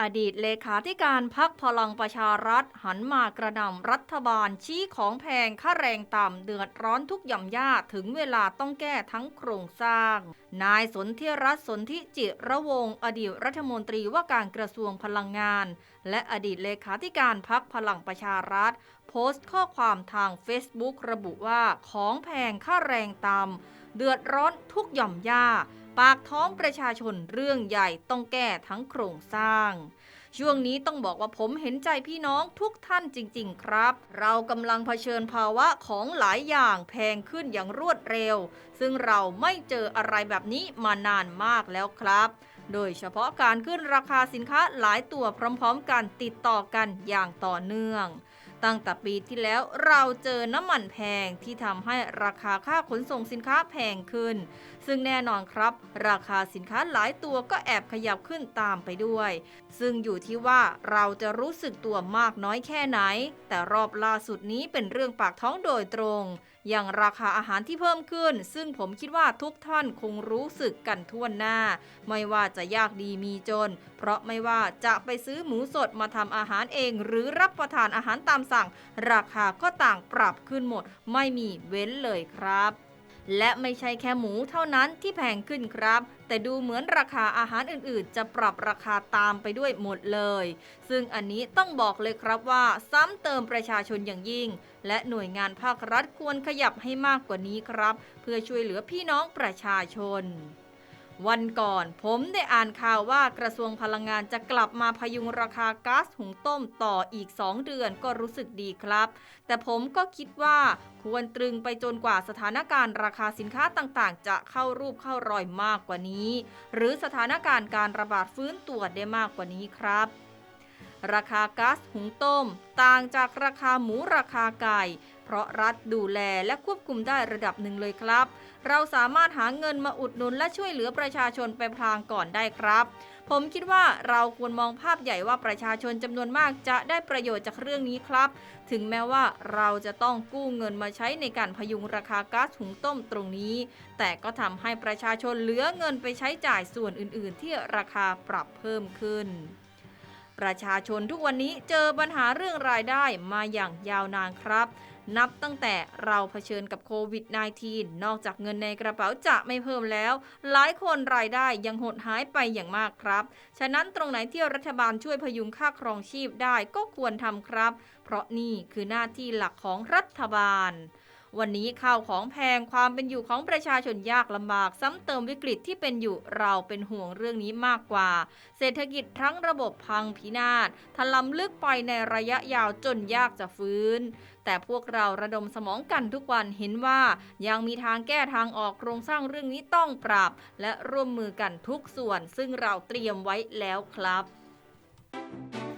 อดีตเลขาธิการพักพลังประชารัฐหันมากระหน่ำรัฐบาลชี้ของแพงค่าแรงต่ำเดือดร้อนทุกหย่อมย่าถึงเวลาต้องแก้ทั้งโครงสร้าง นายสนธิรัตน์สนธิจิระวงอดีตรัฐมนตรีว่าการกระทรวงพลังงาน และอดีตเลขาธิการพักพลังประชารัฐ โพสต์ข้อความทาง Facebook ระบุว่าของแพงค่าแรงต่ำเดือดร้อนทุกหย่อมย่า ปากท้องประชาชนเรื่องใหญ่ต้องแก้ทั้งโครงสร้าง ช่วงนี้ต้องบอกว่าผมเห็นใจพี่น้องทุกท่านจริง ๆ ครับ เรากำลังเผชิญภาวะของหลายอย่างแพงขึ้นอย่างรวดเร็ว ซึ่งเราไม่เจออะไรแบบนี้มานานมากแล้วครับโดยเฉพาะการขึ้นราคาสินค้าหลายตัวพร้อมๆกันติดต่อกันอย่างต่อเนื่อง ตั้งแต่ปีที่แล้วเราเจอน้ำมันแพงที่ทำให้ราคาค่าขนส่งสินค้าแพงขึ้น ซึ่งแน่นอนครับ ราคาสินค้าหลายตัวก็แอบขยับขึ้นตามไปด้วย ซึ่งอยู่ที่ว่าเราจะรู้สึกตัวมากน้อยแค่ไหน แต่รอบล่าสุดนี้เป็นเรื่องปากท้องโดยตรงอย่างราคาอาหารที่เพิ่มขึ้น ซึ่งผมคิดว่าทุกท่านคงรู้สึกกันทั่วหน้า ไม่ว่าจะยากดีมีจน เพราะไม่ว่าจะไปซื้อหมูสดมาทำอาหารเอง หรือรับประทานอาหารตามสั่ง ราคาก็ต่างปรับขึ้นหมด ไม่มีเว้นเลยครับ และไม่ใช่แค่หมูเท่านั้นที่แพงขึ้นครับ แต่ดูเหมือนราคาอาหารอื่นๆ จะปรับราคาตามไปด้วยหมดเลย ซึ่งอันนี้ต้องบอกเลยครับว่าซ้ำเติมประชาชนอย่างยิ่ง และหน่วยงานภาครัฐควรขยับให้มากกว่านี้ครับ เพื่อช่วยเหลือพี่น้องประชาชน วันก่อน ผมได้อ่านข่าวว่ากระทรวงพลังงานจะกลับมาพยุงราคาก๊าซหุงต้มต่ออีก 2 เดือนก็รู้สึกดีครับ แต่ผมก็คิดว่าควรตรึงไปจนกว่าสถานการณ์ราคาสินค้าต่างๆ จะเข้ารูปเข้ารอยมากกว่านี้ หรือสถานการณ์การระบาดฟื้นตัวได้มากกว่านี้ครับราคาก๊าซหุงต้ม ต่างจากราคาหมูราคาไก่ เพราะรัฐดูแลและควบคุมได้ระดับหนึ่งเลยครับ เราสามารถหาเงินมาอุดหนุนและช่วยเหลือประชาชนไปพลางก่อนได้ครับ ผมคิดว่าเราควรมองภาพใหญ่ว่าประชาชนจำนวนมากจะได้ประโยชน์จากเรื่องนี้ครับ ถึงแม้ว่าเราจะต้องกู้เงินมาใช้ในการพยุงราคาก๊าซหุงต้มตรงนี้ แต่ก็ทำให้ประชาชนเหลือเงินไปใช้จ่ายส่วนอื่น ๆ ที่ราคาปรับเพิ่มขึ้นประชาชนทุกวันนี้เจอปัญหาเรื่องรายได้มาอย่างยาวนานครับ นับตั้งแต่เราเผชิญกับโควิด -19 นอกจากเงินในกระเป๋าจะไม่เพิ่มแล้ว หลายคนรายได้ยังหดหายไปอย่างมากครับ ฉะนั้นตรงไหนที่รัฐบาลช่วยพยุงค่าครองชีพได้ก็ควรทำครับ เพราะนี่คือหน้าที่หลักของรัฐบาล วันนี้ข้าวของแพงความเป็นอยู่ของประชาชนยากลำบาก ซ้ำเติมวิกฤตที่เป็นอยู่เราเป็นห่วงเรื่องนี้มากกว่า เศรษฐกิจทั้งระบบพังพินาศถลำลึกไปในระยะยาวจนยากจะฟื้น แต่พวกเราระดมสมองกันทุกวันเห็นว่ายังมีทางแก้ทางออกโครงสร้างเรื่องนี้ต้องปรับ และร่วมมือกันทุกส่วน ซึ่งเราเตรียมไว้แล้วครับ